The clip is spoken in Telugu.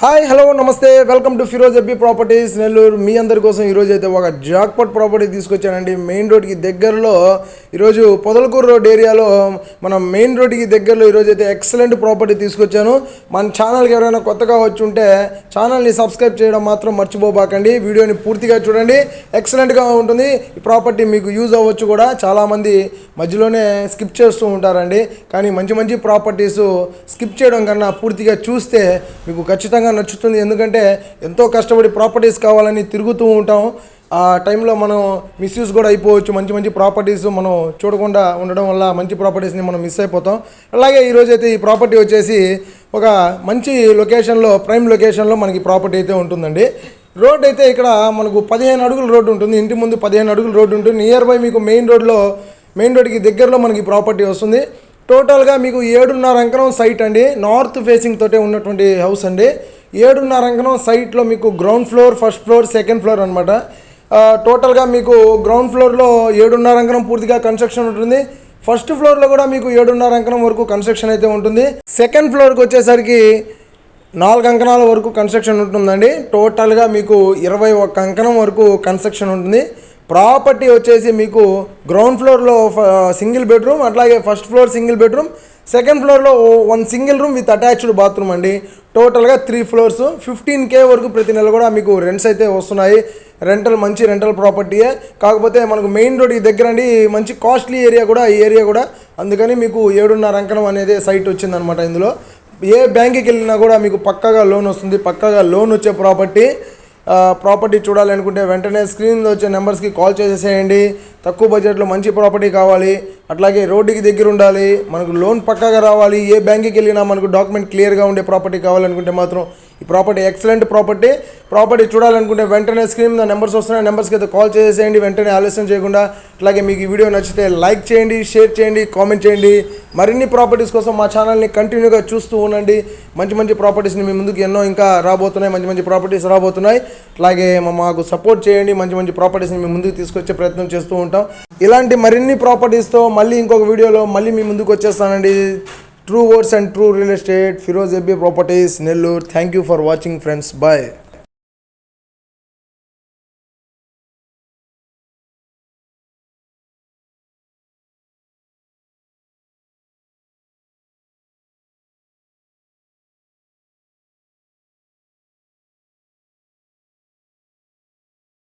హాయ్ హలో నమస్తే. వెల్కమ్ టు ఫిరోజ్ ఎబ్బి ప్రాపర్టీస్. నెల్లూరు మీ అందరి కోసం ఈరోజు అయితే ఒక జాక్పట్ ప్రాపర్టీ తీసుకొచ్చానండి. మెయిన్ రోడ్కి దగ్గరలో ఈరోజు పొదలకూరు రోడ్ ఏరియాలో మనం మెయిన్ రోడ్కి దగ్గరలో ఈరోజు అయితే ఎక్సలెంట్ ప్రాపర్టీ తీసుకొచ్చాను. మన ఛానల్కి ఎవరైనా కొత్తగా వచ్చి ఉంటే ఛానల్ని సబ్స్క్రైబ్ చేయడం మాత్రం మర్చిపోబాకండి. వీడియోని పూర్తిగా చూడండి. ఎక్సలెంట్గా ఉంటుంది. ఈ ప్రాపర్టీ మీకు యూజ్ అవ్వచ్చు కూడా. చాలామంది మధ్యలోనే స్కిప్ చేస్తూ ఉంటారండి. కానీ మంచి మంచి ప్రాపర్టీస్ స్కిప్ చేయడం కన్నా పూర్తిగా చూస్తే మీకు ఖచ్చితంగా నచ్చుతుంది. ఎందుకంటే ఎంతో కష్టపడి ప్రాపర్టీస్ కావాలని తిరుగుతూ ఉంటాం. ఆ టైంలో మనం మిస్యూజ్ కూడా అయిపోవచ్చు. మంచి మంచి ప్రాపర్టీస్ మనం చూడకుండా ఉండడం వల్ల మంచి ప్రాపర్టీస్ని మనం మిస్ అయిపోతాం. అలాగే ఈరోజు అయితే ఈ ప్రాపర్టీ వచ్చేసి ఒక మంచి లొకేషన్లో ప్రైమ్ లొకేషన్లో మనకి ప్రాపర్టీ అయితే ఉంటుందండి. రోడ్ అయితే ఇక్కడ మనకు పదిహేను అడుగుల రోడ్డు ఉంటుంది. ఇంటి ముందు పదిహేను అడుగుల రోడ్డు ఉంటుంది. నియర్ బై మీకు మెయిన్ రోడ్లో మెయిన్ రోడ్కి దగ్గరలో మనకి ప్రాపర్టీ వస్తుంది. టోటల్గా మీకు ఏడున్నర అంకణం సైట్ అండి. నార్త్ ఫేసింగ్ తోటే ఉన్నటువంటి హౌస్ అండి. ఏడున్నర అంకణం సైట్లో మీకు ground floor first floor second floor అనమాట టోటల్గా మీకు గ్రౌండ్ ఫ్లోర్లో ఏడున్నర అంకణం పూర్తిగా కన్స్ట్రక్షన్ ఉంటుంది. ఫస్ట్ ఫ్లోర్లో కూడా మీకు ఏడున్నర అంకణం వరకు కన్స్ట్రక్షన్ అయితే ఉంటుంది. సెకండ్ ఫ్లోర్కి వచ్చేసరికి నాలుగు అంకణాల వరకు కన్స్ట్రక్షన్ ఉంటుందండి. టోటల్గా మీకు ఇరవై ఒక్క అంకణం వరకు కన్స్ట్రక్షన్ ఉంటుంది. ప్రాపర్టీ వచ్చేసి మీకు గ్రౌండ్ ఫ్లోర్లో సింగిల్ బెడ్రూమ్ అట్లాగే first floor single bedroom second ఫ్లోర్లో one single room with attached bathroom అండి. టోటల్గా త్రీ ఫ్లోర్స్ ఫిఫ్టీన్ కే వరకు ప్రతి నెల కూడా మీకు రెంట్స్ అయితే వస్తున్నాయి. రెంటల్ మంచి రెంటల్ ప్రాపర్టీయే కాకపోతే మనకు మెయిన్ రోడ్కి దగ్గర అండి మంచి కాస్ట్లీ ఏరియా కూడా ఈ ఏరియా కూడా. అందుకని మీకు ఏడున్నర అంకణం అనేది సైట్ వచ్చిందనమాట ఇందులో. ఏ బ్యాంక్కి వెళ్ళినా కూడా మీకు పక్కగా లోన్ వస్తుంది. పక్కగా లోన్ వచ్చే ప్రాపర్టీ ప్రాపర్టీ చూడాలనుకుంటే వెంటనే స్క్రీన్లో వచ్చే నెంబర్స్కి కాల్ చేసేసేయండి. తక్కువ బడ్జెట్లో మంచి ప్రాపర్టీ కావాలి అట్లాగే రోడ్డుకి దగ్గర ఉండాలి మనకు లోన్ పక్కాగా రావాలి ఏ బ్యాంక్కి వెళ్ళినా మనకు డాక్యుమెంట్ క్లియర్గా ఉండే ప్రాపర్టీ కావాలనుకుంటే మాత్రం ఈ ప్రాపర్టీ ఎక్సలెంట్ ప్రాపర్టీ. ప్రాపర్టీ చూడాలనుకుంటే వెంటనే స్క్రీన్ మీద నెంబర్స్ వస్తున్నాయి నెంబర్స్కి అయితే కాల్ చేసేయండి వెంటనే ఆలస్యం చేయకుండా. అట్లాగే మీకు ఈ వీడియో నచ్చితే లైక్ చేయండి షేర్ చేయండి కామెంట్ చేయండి. మరిన్ని ప్రాపర్టీస్ కోసం మా ఛానల్ని కంటిన్యూగా చూస్తూ ఉండండి. మంచి మంచి ప్రాపర్టీస్ని మీ ముందుకు ఎన్నో ఇంకా రాబోతున్నాయి మంచి మంచి ప్రాపర్టీస్ రాబోతున్నాయి. అట్లాగే మాకు సపోర్ట్ చేయండి మంచి మంచి ప్రాపర్టీస్ని మీ ముందుకు తీసుకొచ్చే ప్రయత్నం చేస్తూ ఉంటాం. ఇలాంటి మరిన్ని ప్రాపర్టీస్తో మళ్ళీ ఇంకొక వీడియోలో మళ్ళీ మీ ముందుకు వచ్చేస్తానండి. True words and true real estate Firoz ఎబ్బీ properties Nellore thank you for watching friends bye